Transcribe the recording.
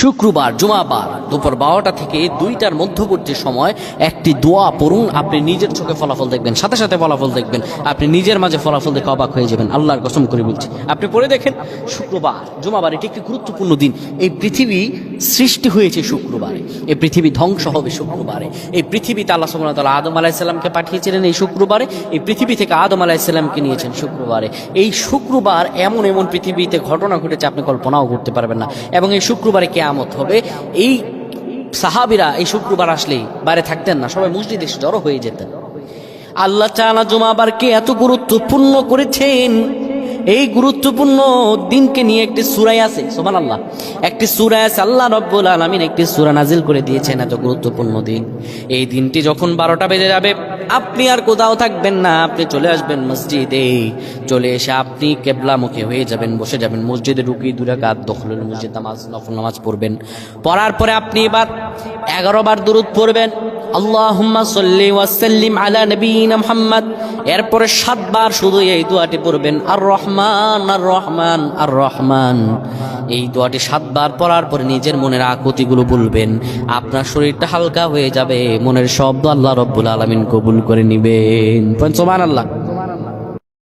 শুক্রবার, জুমাবার, দুপুর বারোটা থেকে দুইটার মধ্যবর্তী সময় একটি দোয়া পড়ুন। আপনি নিজের চোখে ফলাফল দেখবেন, সাথে সাথে ফলাফল দেখবেন। আপনি নিজের মাঝে ফলাফল দেখে অবাক হয়ে যাবেন। আল্লাহর কসম করে বলছি। আপনি পড়ে দেখেন, শুক্রবার, জুমাবার এটি একটি গুরুত্বপূর্ণ দিন। এই পৃথিবী সৃষ্টি হয়েছে শুক্রবারে। এই পৃথিবী ধ্বংস হবে শুক্রবারে। এই পৃথিবীতে আল্লাহ ওয়া তাআলা আদম আলাইসাল্লামকে পাঠিয়েছিলেন এই শুক্রবারে। এই পৃথিবী থেকে আদম আলাইসাল্লামকে নিয়েছেন শুক্রবারে। এই শুক্রবার এমন এমন পৃথিবীতে ঘটনা ঘটেছে, আপনি কল্পনাও করতে পারবেন না। এবং এই শুক্রবারে কেয়ামত হবে। এই সাহাবিরা এই শুক্রবার আসলেই বাইরে থাকতেন না, সবাই মসজিদে জড়ো হয়ে যেতেন। আল্লাহ চালা জুমাবারকে এত গুরুত্বপূর্ণ করেছেন? এই গুরুত্বপূর্ণ দিনকে নিয়ে একটি সুরাই আছে সোমান আল্লাহ একটি সুরায় আছে, আল্লাহ রব্বুল আলমিন একটি সুরা নাজিল করে দিয়েছেন এত গুরুত্বপূর্ণ দিন। এই দিনটি যখন বারোটা বেজে যাবে, আপনি আর কোথাও থাকবেন না, আপনি চলে আসবেন মসজিদে। চলে এসে আপনি কেবলামুখী হয়ে যাবেন, বসে যাবেন, মসজিদে ঢুকি দূরে কাত দখলের মসজিদ নামাজ, নফল নামাজ পড়বেন। পড়ার পরে আপনি এবার এগারো বার দূরত পড়বেন আল্লাহুম্মা সাল্লি ওয়াসাল্লিম আলা নবিয়িনা মুহাম্মদ। এরপরে সাতবার শুধু এই দোয়াটি পড়বেন আর রহমান আর রহমান আর রহমান এই দোয়াটি সাতবার পড়ার পরে নিজের মনের আকুতিগুলো বলবেন। আপনার শরীরটা হালকা হয়ে যাবে, মনের শব্দ আল্লাহ রব্বুল আলামিন কবুল করে নিবেন। সুবহানাল্লাহ।